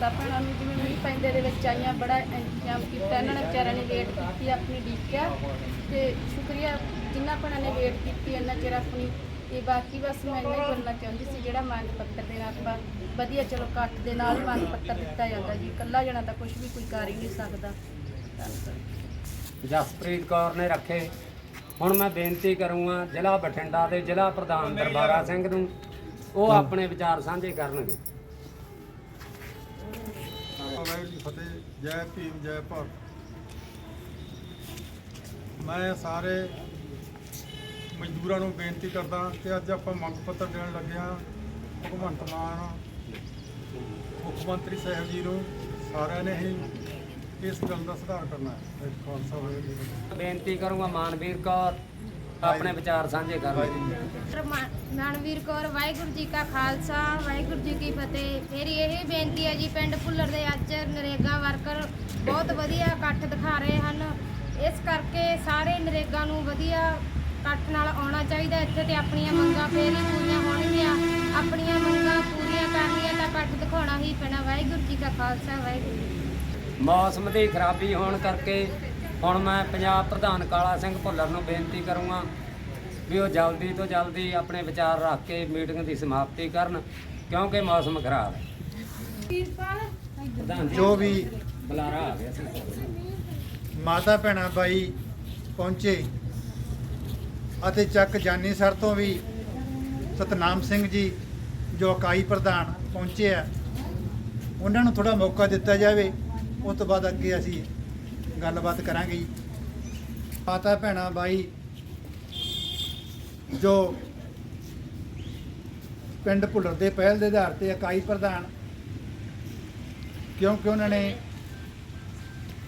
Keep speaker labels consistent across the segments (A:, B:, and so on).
A: ਮਾਤਾ ਭੈਣਾਂ ਨੂੰ ਜਿਵੇਂ ਮੀਂਹ ਪੈਂਦੇ ਦੇ ਵਿੱਚ ਆਈਆਂ ਬੜਾ ਇੰਤਜ਼ਾਮ ਕੀਤਾ ਇਹਨਾਂ ਨੇ ਵਿਚਾਰਿਆਂ ਨੇ ਵੇਟ ਕੀਤੀ ਆਪਣੀ ਡੀਕਿਆ। ਤੇ ਸ਼ੁਕਰੀਆ ਜਿਨ੍ਹਾਂ ਭੈਣਾਂ ਨੇ ਵੇਟ ਕੀਤੀ ਇੰਨਾ ਚਿਰ ਆਪਣੀ ਤੇ ਬਾਕੀ ਬਸ ਮੈਂ ਇੰਨਾ ਹੀ ਬੋਲਣਾ ਚਾਹੁੰਦੀ ਸੀ ਜਿਹੜਾ ਮੰਗ ਪੱਤਰ ਦੇਣਾ ਆਪਾਂ ਵਧੀਆ ਚਲੋ ਇਕੱਠ ਦੇ ਨਾਲ ਮੰਗ ਪੱਤਰ ਦਿੱਤਾ ਜਾਂਦਾ ਜੀ। ਇਕੱਲਾ ਜਣਾ ਤਾਂ ਕੁਝ ਵੀ ਕੋਈ ਕਰ ਹੀ ਨਹੀਂ ਸਕਦਾ। ਧੰਨਵਾਦ
B: ਜਸਪ੍ਰੀਤ ਕੌਰ ਨੇ ਰੱਖੇ। ਹੁਣ ਮੈਂ ਬੇਨਤੀ ਕਰੂੰਗਾ ਜ਼ਿਲ੍ਹਾ ਬਠਿੰਡਾ ਦੇ ਜ਼ਿਲ੍ਹਾ ਪ੍ਰਧਾਨ ਦਰਬਾਰਾ ਸਿੰਘ ਨੂੰ ਉਹ ਆਪਣੇ ਵਿਚਾਰ ਸਾਂਝੇ ਕਰਨਗੇ।
C: ਵਾਹਿਗੁਰੂ ਜੀ ਕੀ ਫਤਿਹ, ਜੈ ਭੀਮ, ਜੈ ਭਾਰਤ। ਮੈਂ ਸਾਰੇ ਮਜ਼ਦੂਰਾਂ ਨੂੰ ਬੇਨਤੀ ਕਰਦਾ ਕਿ ਅੱਜ ਆਪਾਂ ਮੰਗ ਪੱਤਰ ਦੇਣ ਲੱਗੇ ਹਾਂ। ਭਗਵੰਤ ਮਾਨ, ਮੁੱਖ ਮੰਤਰੀ ਸਾਹਿਬ ਜੀ ਨੂੰ ਸਾਰਿਆਂ ਨੇ ਹੀ ਇਸ ਗੱਲ ਦਾ ਸੁਧਾਰ ਕਰਨਾ ਹੈ। ਖਾਲਸਾ ਵਾਹਿਗੁਰੂ
B: ਬੇਨਤੀ ਕਰੂੰਗਾ ਮਾਨਵੀਰ ਕੌਰ ਆਪਣੇ ਵਿਚਾਰ ਸਾਂਝੇ ਕਰਨਗੇ
D: ਮਨਵੀਰ ਕੌਰ ਵਾਹਿਗੁਰੂ ਜੀ ਕਾ ਖਾਲਸਾ ਵਾਹਿਗੁਰੂ ਜੀ ਕੀ ਫਤਿਹ। ਮੇਰੀ ਇਹ ਬੇਨਤੀ ਹੈ ਜੀ ਪਿੰਡ ਭੁੱਲਰ ਦੇ ਅੱਜ ਨਰੇਗਾ ਵਰਕਰ ਬਹੁਤ ਵਧੀਆ ਇਕੱਠ ਦਿਖਾ ਰਹੇ ਹਨ। ਇਸ ਕਰਕੇ ਸਾਰੇ ਨਰੇਗਾ ਨੂੰ ਵਧੀਆ ਇਕੱਠ ਨਾਲ ਆਉਣਾ ਚਾਹੀਦਾ ਇੱਥੇ ਤੇ ਆਪਣੀਆਂ ਮੰਗਾਂ ਫੇਰ ਹੀ ਪੂਰੀਆਂ ਹੋਣਗੀਆਂ। ਆਪਣੀਆਂ ਮੰਗਾਂ ਪੂਰੀਆਂ ਕਰਨੀਆਂ ਤਾਂ ਇਕੱਠ ਦਿਖਾਉਣਾ ਹੀ ਪੈਣਾ। ਵਾਹਿਗੁਰੂ ਜੀ ਕਾ ਖਾਲਸਾ ਵਾਹਿਗੁਰੂ।
B: ਮੌਸਮ ਦੀ ਖਰਾਬੀ ਹੋਣ ਕਰਕੇ ਹੁਣ ਮੈਂ ਪੰਜਾਬ ਪ੍ਰਧਾਨ ਕਾਲਾ ਸਿੰਘ ਭੁੱਲਰ ਨੂੰ ਬੇਨਤੀ ਕਰੂੰਗਾ ਵੀ ਉਹ ਜਲਦੀ ਤੋਂ ਜਲਦੀ ਆਪਣੇ ਵਿਚਾਰ ਰੱਖ ਕੇ ਮੀਟਿੰਗ ਦੀ ਸਮਾਪਤੀ ਕਰਨ ਕਿਉਂਕਿ ਮੌਸਮ ਖਰਾਬ ਹੈ। ਪ੍ਰਧਾਨ ਜੀ
E: ਜੋ ਵੀ
B: ਬੁਲਾਰਾ ਆ ਗਿਆ ਸੀ।
E: ਮਾਤਾ ਭੈਣਾਂ ਬਾਈ ਪਹੁੰਚੇ ਅਤੇ ਚੱਕ ਜਾਨੀ ਸਰ ਤੋਂ ਵੀ ਸਤਨਾਮ ਸਿੰਘ ਜੀ ਜੋ ਇਕਾਈ ਪ੍ਰਧਾਨ ਪਹੁੰਚੇ ਆ ਉਹਨਾਂ ਨੂੰ ਥੋੜਾ ਮੌਕਾ ਦਿੱਤਾ ਜਾਵੇ ਉਸ ਤੋਂ ਬਾਅਦ ਅੱਗੇ ਅਸੀਂ ਗੱਲਬਾਤ ਕਰਾਂਗੇ ਜੀ। ਮਾਤਾ ਭੈਣਾਂ, ਬਾਈ, ਜੋ ਪਿੰਡ ਭੁੱਲਰ ਦੇ ਪਹਿਲ ਦੇ ਆਧਾਰ ਤੇ ਇਕਾਈ ਪ੍ਰਧਾਨ, ਕਿਉਂਕਿ ਉਹਨਾਂ ਨੇ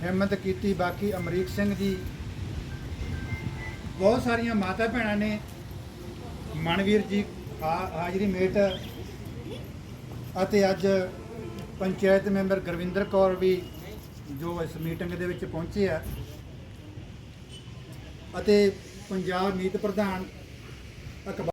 E: ਹਿੰਮਤ ਕੀਤੀ, ਬਾਕੀ ਅਮਰੀਕ ਸਿੰਘ ਜੀ, ਬਹੁਤ ਸਾਰੀਆਂ ਮਾਤਾ ਭੈਣਾਂ ਨੇ ਮਨਵੀਰ ਜੀ ਆ- ਹਾਜ਼ਰੀ ਮੇਟ ਅਤੇ ਅੱਜ ਪੰਚਾਇਤ ਮੈਂਬਰ ਗੁਰਵਿੰਦਰ ਕੌਰ ਵੀ ਜੋ ਇਸ ਮੀਟਿੰਗ ਦੇ ਵਿੱਚ ਪਹੁੰਚੇ ਆ ਅਤੇ ਪੰਜਾਬ ਮੀਤ ਪ੍ਰਧਾਨ ਅਕਬਰ